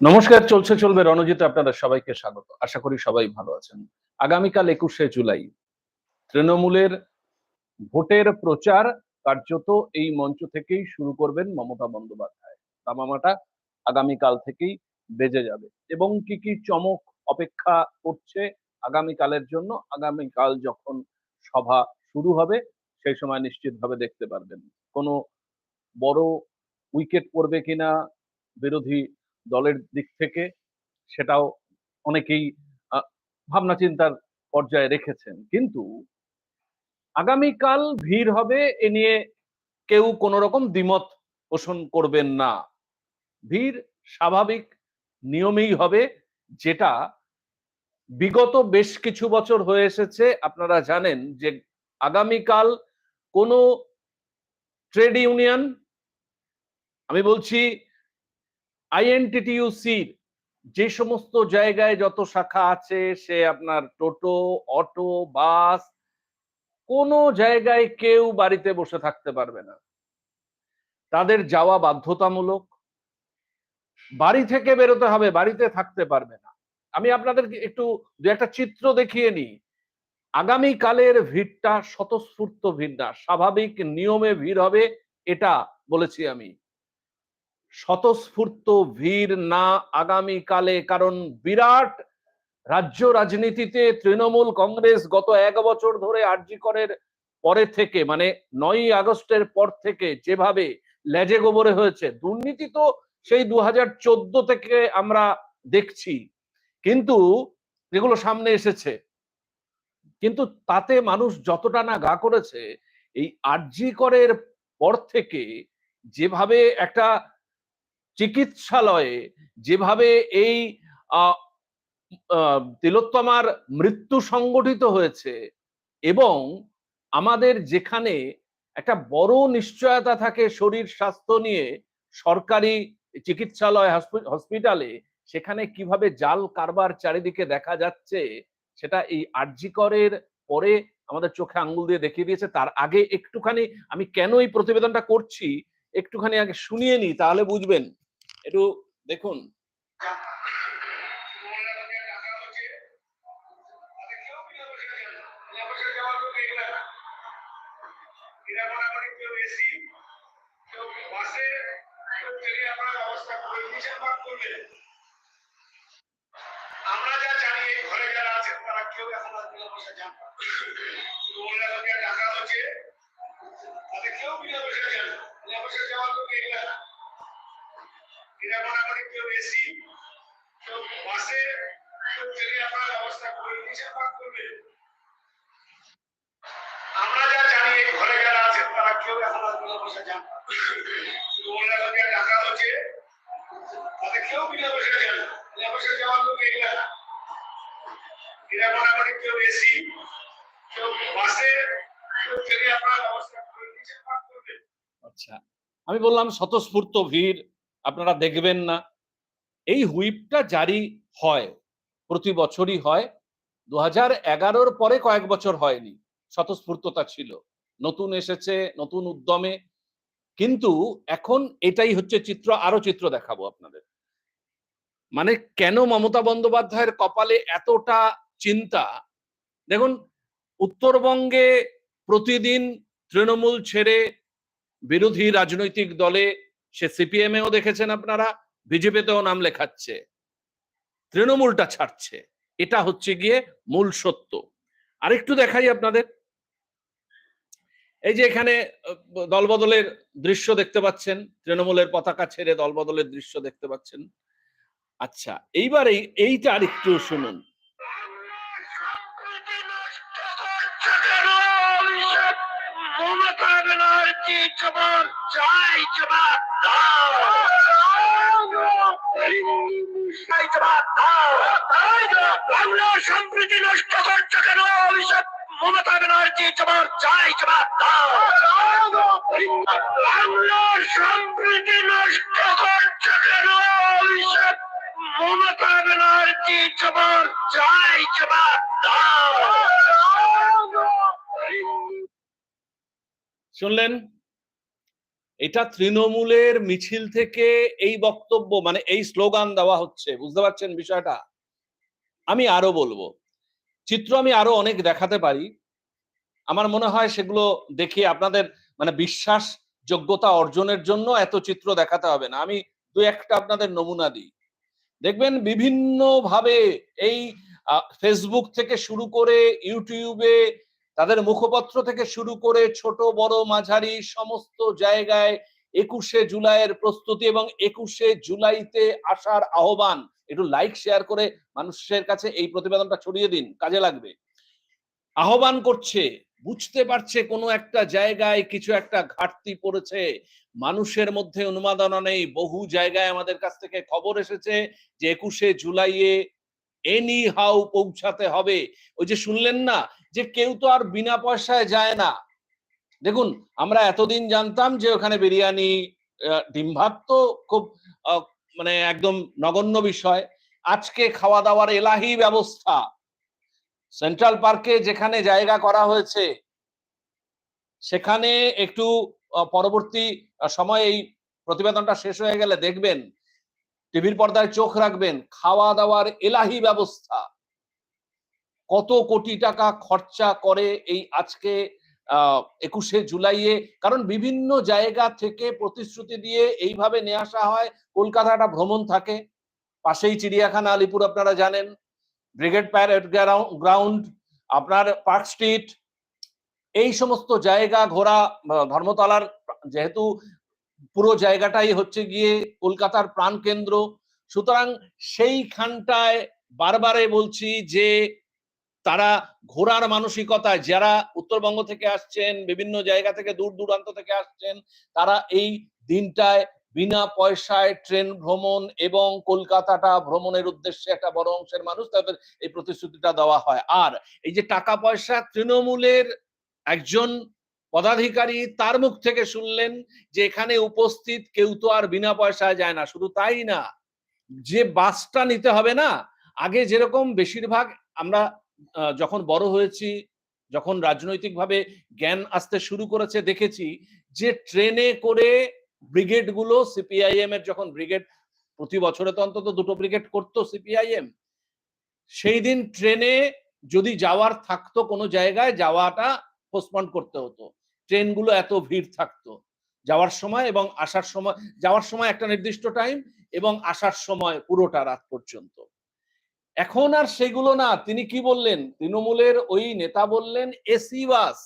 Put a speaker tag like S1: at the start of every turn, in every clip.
S1: নমস্কার, চলছে, চলবে রণজিতে আপনাদের সবাইকে স্বাগত। আশা করি সবাই ভালো আছেন। আগামীকাল একুশে জুলাই। তৃণমূলের ভোটের প্রচার কার্যত এই মঞ্চ থেকেই শুরু করবেন মমতা বন্দ্যোপাধ্যায়। তামামাটা আগামীকাল থেকেই বেজে যাবে। এবং কি কি চমক অপেক্ষা করছে আগামীকালের জন্য? আগামীকাল যখন সভা শুরু হবে, সেই সময় নিশ্চিতভাবে দেখতে পারবেন। কোনো বড় উইকেট পড়বে কিনা বিরোধী দলের দিক থেকে সেটাও অনেকেই ভাবনা চিন্তার পর্যায়ে রেখেছেন। কিন্তু আগামীকাল ভিড় হবে এ নিয়ে কেউ কোনো রকম দ্বিমত পোষণ করবেন না। ভিড় স্বাভাবিক নিয়মেই হবে, যেটা বিগত বেশ কিছু বছর হয়ে এসেছে। আপনারা জানেন যে আগামীকাল কোনো ট্রেড ইউনিয়ন, আমি বলছি আইএনটিটিউসির যে সমস্ত জায়গায় যত শাখা আছে, সে আপনার টোটো, অটো, বাস, কোনো জায়গায় কেউ বাড়িতে বসে থাকতে পারবে না। তাদের যাওয়া বাধ্যতামূলক। বাড়ি থেকে বেরোতে হবে, বাড়িতে থাকতে পারবে না। আমি আপনাদের একটু দু একটা চিত্র দেখিয়ে নিই। আগামী কালের ভিড়টা স্বতঃস্ফূর্ত ভিড় না, স্বাভাবিক নিয়মে ভিড় হবে, এটা বলেছি আমি। স্বতঃস্ফূর্ত ভিড় না আগামী কালে কারণ বিরাট রাজ্য রাজনীতিতে তৃণমূল কংগ্রেস গত এক বছর ধরে আরজি করের পরে থেকে মানে নয়ই আগস্টের পর থেকে যেভাবে লেজে গোবরে হয়েছে, দুর্নীতি তো সেই দুহাজার চোদ্দ থেকে আমরা দেখছি। কিন্তু যেগুলো সামনে এসেছে, কিন্তু তাতে মানুষ যতটা না গা করেছে, এই আরজি করের পর থেকে যেভাবে একটা চিকিৎসালয়ে যেভাবে এই তিলোত্তমার মৃত্যু সংগঠিত হয়েছে এবং আমাদের যেখানে একটা বড় নিশ্চয়তা থাকে শরীর স্বাস্থ্য নিয়ে সরকারি চিকিৎসালয় হসপিটালে, সেখানে কীভাবে জাল কারবার চারিদিকে দেখা যাচ্ছে, সেটা এই আরজিকরের পরে আমাদের চোখে আঙ্গুল দিয়ে দেখিয়ে দিয়েছে। তার আগে একটুখানি আমি কেন এই প্রতিবেদনটা করছি, একটুখানি আগে শুনিয়ে নিই, তাহলে বুঝবেন। একটু দেখুন।
S2: আমরা যা জানি ঘরে যারা আছেন, তারা কেউ এখন আর পয়সা যান হচ্ছে। মোটামুটি কেউ এসি কেউ বাসে, কেউ ট্রেনে আপনার ব্যবস্থা করে দিয়েছেন বা করবে। আমরা যা জানি ঘরে যারা আছেন, তারা কেউ এখন আর বিনা পয়সা যান ডাকা হচ্ছে তাদের কেউ বিনা পয়সা যান বিনা পয়সা যাওয়ার লোক না এরা কেউ এসি কেউ কেউ ট্রেনে আপনার ব্যবস্থা করে দিয়েছেন বা করবে।
S1: আচ্ছা। আমি বললাম স্বতঃস্ফূর্ত ভিড় আপনারা দেখবেন না। এই হুইপটা জারি হয়, প্রতি বছরই হয়। দু হাজার এগারোর পরে কয়েক বছর হয়নি, স্বতঃস্ফূর্ততা ছিল। নতুন এসেছে, নতুন উদ্যমে। কিন্তু এখন এটাই হচ্ছে চিত্র, আরও চিত্র দেখাবো আপনাদের। মানে কেন মমতা বন্দ্যোপাধ্যায়ের কপালে এতটা চিন্তা? দেখুন, উত্তরবঙ্গে প্রতিদিন তৃণমূল ছেড়ে বিরোধী রাজনৈতিক দলে সে সিপিএম এও দেখেছেন আপনারা, বিজেপিতেও নাম লেখাচ্ছে। তৃণমূলটা ছাড়ছে। এটা হচ্ছে গিয়ে মূল সত্য। আরেকটু দেখাই আপনাদের। এই যে এখানে দলবদলের দৃশ্য দেখতে পাচ্ছেন, তৃণমূলের পতাকা ছেড়ে দলবদলের দৃশ্য দেখতে পাচ্ছেন। আচ্ছা এইবার এই এইটা আরেকটু শুনুন।
S2: জবাব চাই জবাব দাও। চাই জবাব দাও। বাংলার সম্প্রীতি নষ্ট করছ কেন? অভিষেক মমতা ব্যানার্জি জবাব চাই জবাব দাও। বাংলার সম্প্রীতি নষ্ট করছ কেন? অভিষেক মমতা ব্যানার্জি জবাব চাই জবাব
S1: শুনলেন? এটা তৃণমূলের মিছিল থেকে এই বক্তব্য মানে এই স্লোগান দেওয়া হচ্ছে, বুঝতে পারছেন বিষয়টা? আমি আরও বলব, চিত্র আমি আরও অনেক দেখাতে পারি। আমার মনে হয় সেগুলো দেখিয়ে আপনাদের মানে বিশ্বাস যোগ্যতা অর্জনের জন্য এত চিত্র দেখাতে হবে না। আমি দু একটা আপনাদের নমুনা দিই। দেখবেন বিভিন্ন ভাবে এই ফেসবুক থেকে শুরু করে ইউটিউবে তাদের মুখপত্র থেকে শুরু করে ছোট, বড়, মাঝারি সমস্ত জায়গায় একুশে জুলাইয়ের প্রস্তুতি এবং একুশে জুলাইতে আসার আহ্বান। একটু লাইক শেয়ার করে মানুষের কাছে এই প্রতিবেদনটা ছড়িয়ে দিন, কাজে লাগবে। আহ্বান করছে, বুঝতে পারছে কোনো একটা জায়গায় কিছু একটা ঘাটতি পড়েছে। মানুষের মধ্যে অনুমাদনা নেই, বহু জায়গায় আমাদের কাছ থেকে খবর এসেছে যে একুশে জুলাইয়ে এনি হাউ পৌঁছাতে হবে। ওই যে শুনলেন না যে কেউ তো আর বিনা পয়সায় যায় না। দেখুন, আমরা এতদিন জানতাম যে ওখানে বিরিয়ানি ডিম ভাত তো খুব মানে একদম নগণ্য বিষয়। আজকে খাওয়া দাওয়ার এলাহি ব্যবস্থা। সেন্ট্রাল পার্কে যেখানে জায়গা করা হয়েছে, সেখানে একটু পরবর্তী সময়ে এই প্রতিবেদনটা শেষ হয়ে গেলে দেখবেন টিভির পর্দায় চোখ রাখবেন খাওয়া দাওয়ার এলাহি ব্যবস্থা। কত কোটি টাকা খরচা করে এই আজকে একুশে জুলাইয়ে? কারণ বিভিন্ন জায়গা থেকে প্রতিশ্রুতি দিয়ে এইভাবে নিয়ে আসা হয়, কলকাতাটা ভ্রমণ থাকে। পাশেই চিড়িয়াখানা, আলিপুর আপনারা জানেন। ব্রিগেড প্যারেড গ্রাউন্ড, আপনার পার্ক স্ট্রিট। এই সমস্ত জায়গা ঘোরা, ধর্মতলার, যেহেতু পুরো জায়গাটাই হচ্ছে গিয়ে কলকাতার প্রাণকেন্দ্র। সুতরাং সেইখানটায় বারবারে বলছি যে তারা ঘোরার মানসিকতায়, যারা উত্তরবঙ্গ থেকে আসছেন, বিভিন্ন জায়গা থেকে দূর দূরান্ত থেকে আসছেন, তারা এই দিনটায় বিনা পয়সায় ট্রেন ভ্রমণ এবং কলকাতাটা ভ্রমণের উদ্দেশ্যে একটা বড় অংশের মানুষ, তাদের এই প্রতিশ্রুতিটা দেওয়া হয়। আর এই যে টাকা পয়সা তৃণমূলের একজন পদাধিকারী তার মুখ থেকে শুনলেন যে এখানে উপস্থিত কেউ তো আর বিনা পয়সায় যায় না, শুধু তাই না, যে বাসটা নিতে হবে না, আগে যেরকম বেশিরভাগ আমরা যখন বড় হয়েছি, যখন রাজনৈতিকভাবে জ্ঞান আসতে শুরু করেছে, দেখেছি যে ট্রেনে করে ব্রিগেডগুলো সিপিআইএম এর যখন ব্রিগেড, প্রতি বছরে তো অন্তত দুটো ব্রিগেড করতো সিপিআইএম, সেই দিন ট্রেনে যদি যাওয়ার থাকতো কোনো জায়গায়, যাওয়াটা পোস্টপন্ড করতে হতো। ট্রেনগুলো এত ভিড় থাকতো। যাওয়ার সময় এবং আসার সময়, যাওয়ার সময় একটা নির্দিষ্ট টাইম এবং আসার সময় পুরোটা রাত পর্যন্ত। এখন আর সেগুলো না। তিনি কি বললেন? তৃণমূলের ওই নেতা বললেন, এসি বাস।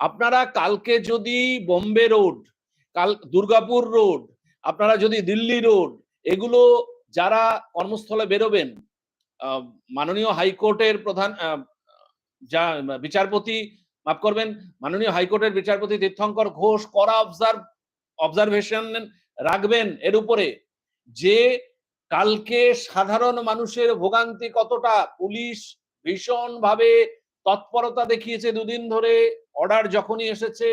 S1: আপনারা কালকে যদি বোম্বে রোড, কাল দুর্গাপুর রোড, আপনারা যদি দিল্লি রোড, এগুলো যারা কর্মস্থলে বেরোবেন মাননীয় হাইকোর্টের প্রধান যা বিচারপতি মাফ করবেন, মাননীয় হাইকোর্টের বিচারপতি তীর্থঙ্কর ঘোষ করা অবজার্ভ অবজারভেশন রাখবেন এর উপরে যে কালকে সাধারণ মানুষের ভোগান্তি কতটা, পুলিশ ভীষণ ভাবে তৎপরতা দেখিয়েছে দুদিন ধরে অর্ডার যখনই এসেছে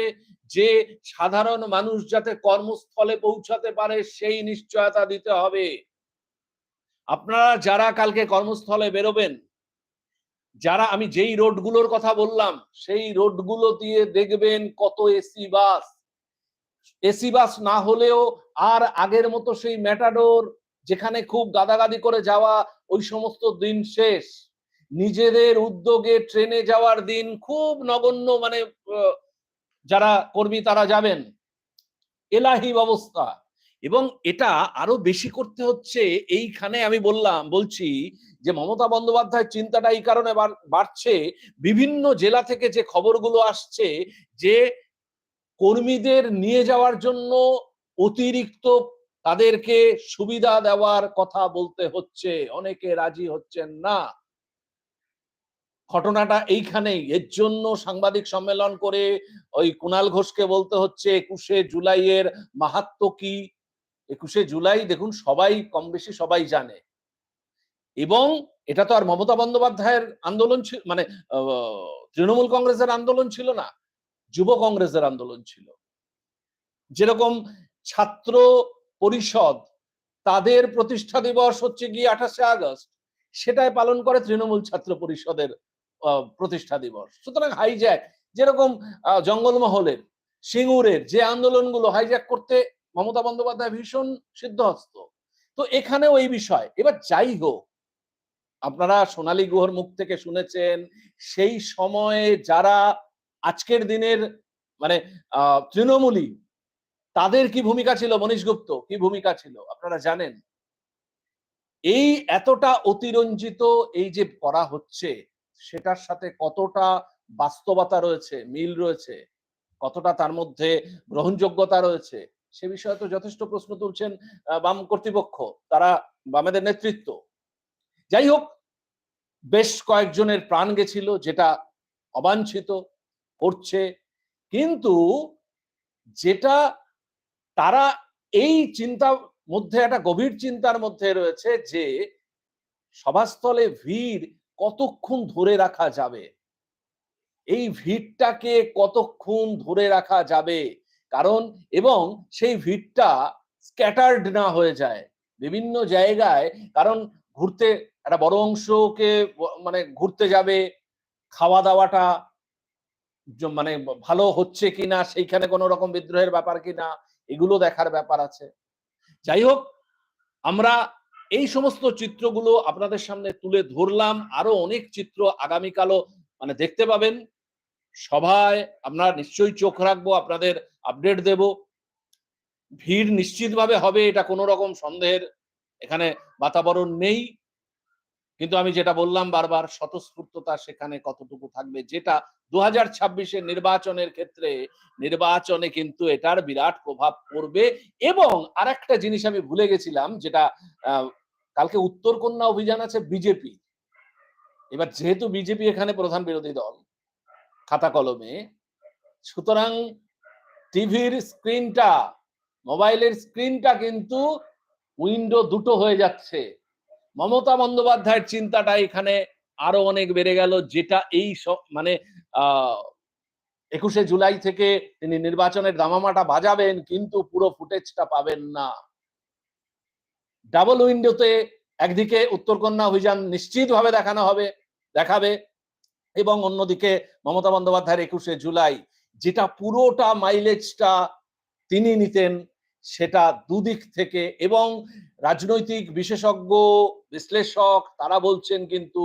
S1: যে সাধারণ মানুষ যাতে কর্মস্থলে পৌঁছাতে পারে সেই নিশ্চয়তা দিতে হবে। আপনারা যারা কালকে কর্মস্থলে বেরোবেন যারা আমি যেই রোডগুলোর কথা বললাম, সেই রোডগুলো দিয়ে দেখবেন কত এসি বাস। এসি বাস না হলেও আর আগের মতো সেই ম্যাটাডোর যেখানে খুব গাদাগাদি করে যাওয়া ওই সমস্ত দিন শেষ। নিজেদের উদ্যোগে ট্রেনে যাওয়ার দিন খুব নগণ্য মানে যারা কর্মী তারা যাবেন। এলাহি ব্যবস্থা এবং এটা আরও বেশি করতে হচ্ছে এইখানে আমি বললাম, বলছি যে মমতা বন্দ্যোপাধ্যায়ের চিন্তাটা এই কারণে বাড়- বাড়ছে। বিভিন্ন জেলা থেকে যে খবরগুলো আসছে যে কর্মীদের নিয়ে যাওয়ার জন্য অতিরিক্ত তাদেরকে সুবিধা দেওয়ার কথা বলতে হচ্ছে, অনেকে রাজি হচ্ছেন না। ঘটনাটা এইখানেই। এর জন্য সাংবাদিক সম্মেলন করে ওই কুণাল ঘোষকে বলতে হচ্ছে, একুশে জুলাইয়ের মাহাত্ম কি? একুশে জুলাই দেখুন সবাই কম বেশি সবাই জানে। এবং এটা তো আর মমতা বন্দ্যোপাধ্যায়ের আন্দোলন ছিল মানে তৃণমূল কংগ্রেসের আন্দোলন ছিল না, যুব কংগ্রেসের আন্দোলন ছিল। যেরকম ছাত্র পরিষদ তাদের প্রতিষ্ঠা দিবস হচ্ছে গিয়ে আঠাশে আগস্ট, সেটাই পালন করে তৃণমূল ছাত্র পরিষদের প্রতিষ্ঠা দিবস। সুতরাং হাইজ্যাক যেরকম জঙ্গলমহলের, সিঙ্গুরের যে আন্দোলনগুলো হাইজ্যাক করতে মমতা বন্দ্যোপাধ্যায় ভীষণ সিদ্ধহস্ত। তো এখানেও এই বিষয়। এবার যাই হোক, আপনারা সোনালী গুহর মুখ থেকে শুনেছেন, সেই সময়ে যারা আজকের দিনের মানে তৃণমূলী, তাদের কি ভূমিকা ছিল? মনীশ গুপ্ত, কি ভূমিকা ছিল? আপনারা জানেন? এই এতটা অতিরঞ্জিত এই যে করা হচ্ছে, সেটার সাথে কতটা বাস্তবতা রয়েছে, মিল রয়েছে, কতটা তার মধ্যে গ্রহণযোগ্যতা রয়েছে সে বিষয়ে তো যথেষ্ট প্রশ্ন তুলছেন বাম কর্তৃপক্ষ, তারা বামেদের নেতৃত্ব। যাই হোক, বেশ কয়েকজনের প্রাণ গেছিল, যেটা অবাঞ্ছিত করছে। কিন্তু যেটা তারা এই চিন্তা মধ্যে, একটা গভীর চিন্তার মধ্যে রয়েছে যে, সভাস্থলে ভিড় কতক্ষণ ধরে রাখা যাবে? এই ভিড়টাকে কতক্ষণ ধরে রাখা যাবে? কারণ এবং সেই ভিড়টা স্ক্যাটার্ড না হয়ে যায়। বিভিন্ন জায়গায়, কারণ ঘুরতে একটা বড় অংশকে মানে ঘুরতে যাবে খাওয়া দাওয়াটা মানে ভালো হচ্ছে কিনা, সেইখানে কোনো রকম বিদ্রোহের ব্যাপার কিনা, এগুলো দেখার ব্যাপার আছে। যাই হোক, আমরা এই সমস্ত চিত্রগুলো আপনাদের সামনে তুলে ধরলাম। আরও অনেক চিত্র আগামীকালও মানে দেখতে পাবেন। সভায় আমরা নিশ্চয়ই চোখ রাখব আপনাদের আপডেট দেব। ভিড় নিশ্চিতভাবে হবে, এটা কোনো রকম সন্দেহের এখানে বাতাবরণ নেই। কিন্তু আমি যেটা বললাম বারবার, স্বতঃস্ফূর্ততা সেখানে কতটুকু থাকবে, যেটা দু হাজার ছাব্বিশের নির্বাচনের ক্ষেত্রে, নির্বাচনে কিন্তু এটার বিরাট প্রভাব পড়বে। এবং আরেকটা জিনিস আমি ভুলে গেছিলাম, যেটা কালকে উত্তর কন্যা অভিযান আছে বিজেপি। এবার যেহেতু বিজেপি এখানে প্রধান বিরোধী দল, খাতা কলমে, সুতরাং টিভির স্ক্রিনটা, মোবাইলের স্ক্রিনটা কিন্তু উইন্ডো দুটো হয়ে যাচ্ছে। মমতা বন্দ্যোপাধ্যায়ের চিন্তাটা এখানে আরও অনেক বেড়ে গেল, যেটা এই মানে একুশে জুলাই থেকে তিনি নির্বাচনের দামামাটা বাজাবেন, কিন্তু পুরো ফুটেজটা পাবেন না। ডাবল উইন্ডোতে একদিকে উত্তরকন্যা অভিযান নিশ্চিতভাবে দেখানো হবে, দেখাবে, এবং অন্যদিকে মমতা বন্দ্যোপাধ্যায়ের একুশে জুলাই। যেটা পুরোটা মাইলেজটা তিনি নিতেন, সেটা দুদিক থেকে এবং রাজনৈতিক বিশেষজ্ঞ, বিশ্লেষক তারা বলছেন কিন্তু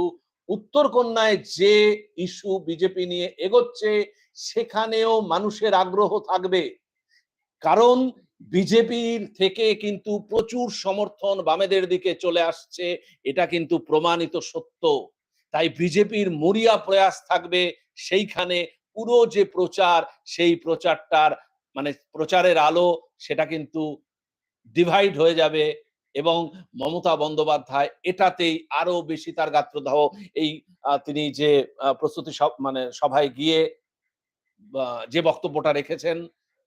S1: উত্তরকন্যায় যে ইস্যু বিজেপি নিয়ে এগোচ্ছে, সেখানেও মানুষের আগ্রহ থাকবে। কারণ বিজেপির থেকে কিন্তু প্রচুর সমর্থন বামেদের দিকে চলে আসছে, এটা কিন্তু প্রমাণিত সত্য। তাই বিজেপির মরিয়া প্রয়াস থাকবে সেইখানে পুরো যে প্রচার, সেই প্রচারটার মানে প্রচারের আলো, সেটা কিন্তু ডিভাইড হয়ে যাবে এবং মমতা বন্দ্যোপাধ্যায় এটাতেই আরও বেশি তার গাত্রদাহ। এই তিনি যে প্রস্তুতি সব মানে সভায় গিয়ে যে বক্তব্যটা রেখেছেন,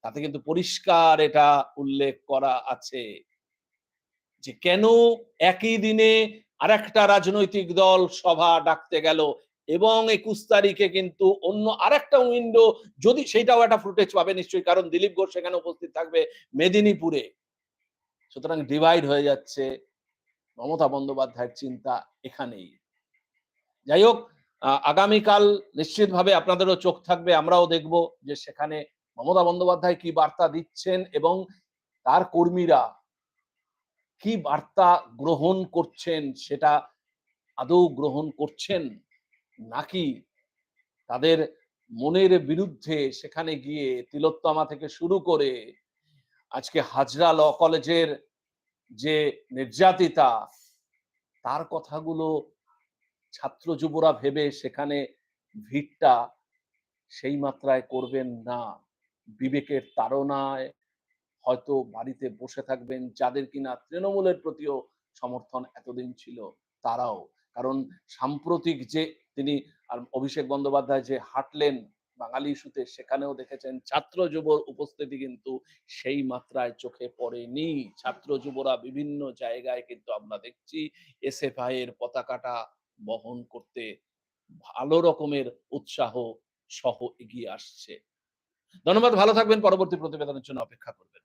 S1: তাতে কিন্তু পরিষ্কার এটা উল্লেখ করা আছে যে কেন একই দিনে আরেকটা রাজনৈতিক দল সভা ডাকতে গেল এবং একুশ তারিখে কিন্তু অন্য আরেকটা উইন্ডো যদি সেইটাও একটা ফুটেজ পাবে নিশ্চয়ই, কারণ দিলীপ ঘোষ সেখানে উপস্থিত থাকবে মেদিনীপুরে। সুতরাং ডিভাইড হয়ে যাচ্ছে মমতা বন্দ্যোপাধ্যায়ের চিন্তা এখানেই। যাই হোক আগামীকাল নিশ্চিতভাবে আপনাদেরও চোখ থাকবে, আমরাও দেখব যে সেখানে মমতা বন্দ্যোপাধ্যায় কি বার্তা দিচ্ছেন এবং তার কর্মীরা কি বার্তা গ্রহণ করছেন, সেটা আদৌ গ্রহণ করছেন? নাকি তাদের মনের বিরুদ্ধে সেখানে গিয়ে তিলোত্তমা থেকে শুরু করে আজকে হাজরা ল কলেজের যে নির্যাতিতা, তার কথাগুলো ছাত্র যুবরা ভেবে সেখানে ভিড়টা সেই মাত্রায় করবেন না। বিবেকের তাড়নায় হয়তো বাড়িতে বসে থাকবেন যাদের কিনা তৃণমূলের প্রতিও সমর্থন এতদিন ছিল, তারাও। কারণ সাম্প্রতিক যে তিনি আর অভিষেক বন্দ্যোপাধ্যায় যে হাঁটলেন বাঙালি ইস্যুতে, সেখানেও দেখেছেন ছাত্র যুবর উপস্থিতি কিন্তু সেই মাত্রায় চোখে পড়েনি। ছাত্র যুবরা বিভিন্ন জায়গায় কিন্তু আমরা দেখছি এসএফআই এর পতাকাটা বহন করতে ভালো রকমের উৎসাহ সহ এগিয়ে আসছে। ধন্যবাদ, ভালো থাকবেন। পরবর্তী প্রতিবেদনের জন্য অপেক্ষা করবেন।